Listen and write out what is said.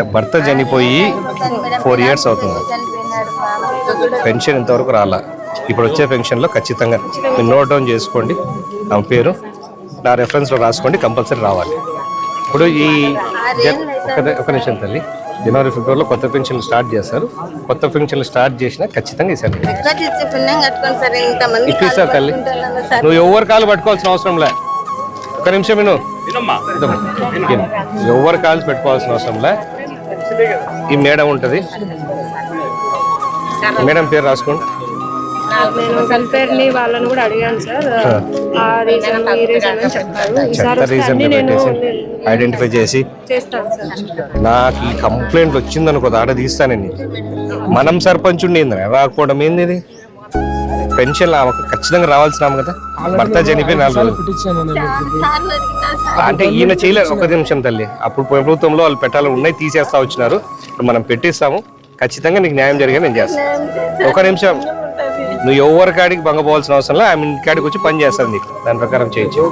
భర్త చనిపోయి four years అవుతుంది. పెన్షన్ ఇంతవరకు రాలా. ఇప్పుడు వచ్చే పెన్షన్లో ఖచ్చితంగా మీరు నోట్ డౌన్ చేసుకోండి. ఆమె పేరు నా రెఫరెన్స్లో రాసుకోండి కంపల్సరీ రావాలి. ఇప్పుడు ఈ ఒక- నిమిషం తల్లి. జనవరి ఫిబ్రవరిలో కొత్త పెన్షన్లు స్టార్ట్ చేస్తారు. కొత్త పెన్షన్లు స్టార్ట్ చేసినా ఖచ్చితంగా ఇస్తాను ఇప్పిస్తా తల్లి. నువ్వు ఎవరు కాలు పట్టుకోవాల్సిన అవసరం లే. ఒక నిమిషం. విను. ఎవరు కాలు పెట్టుకోవాల్సిన అవసరం లే. ఈ మేడం ఉంటది. మేడం పేరు రాసుకోండి. వెల్ఫేర్ని వాళ్ళని కూడా అడిగాను సార్. ఆ. రీజన్ ఈ రీజన్ అని చెప్పారు. ఈసారి చెత్త వస్తే రీజన్ అన్ని నేను పెట్టేసి ఐడెంటిఫై చేసి. చేస్తాను సార్. నాకు ఈ కంప్లైంట్ వచ్చిందనుకో ఆడ తీస్తానండి మనం సర్పంచ్ ఉండింది రాకపోవడం ఏంది ఇది? పెన్షన్ ఆమెకు ఖచ్చితంగా రావాల్సిన ఆమె కదా? భర్త చనిపోయి నాలుగు రోజులు. అంటే ఈయన చేయలేదు. ఒక నిమిషం తల్లి. అప్పుడు ప్రభుత్వంలో వాళ్ళు పెట్టాలని ఉన్నాయి తీసేస్తా వచ్చినారు. ఇప్పుడు మనం పెట్టిస్తాము. ఖచ్చితంగా నీకు న్యాయం జరిగే నేను చేస్తాను ఒక నిమిషం. నువ్వు ఎవరి కాడికి భంగపోవాల్సిన అవసరం లేదు. ఆమె ఇంటి కాడికి వచ్చి పని చేస్తాను నీకు. దాని ప్రకారం చేయొచ్చు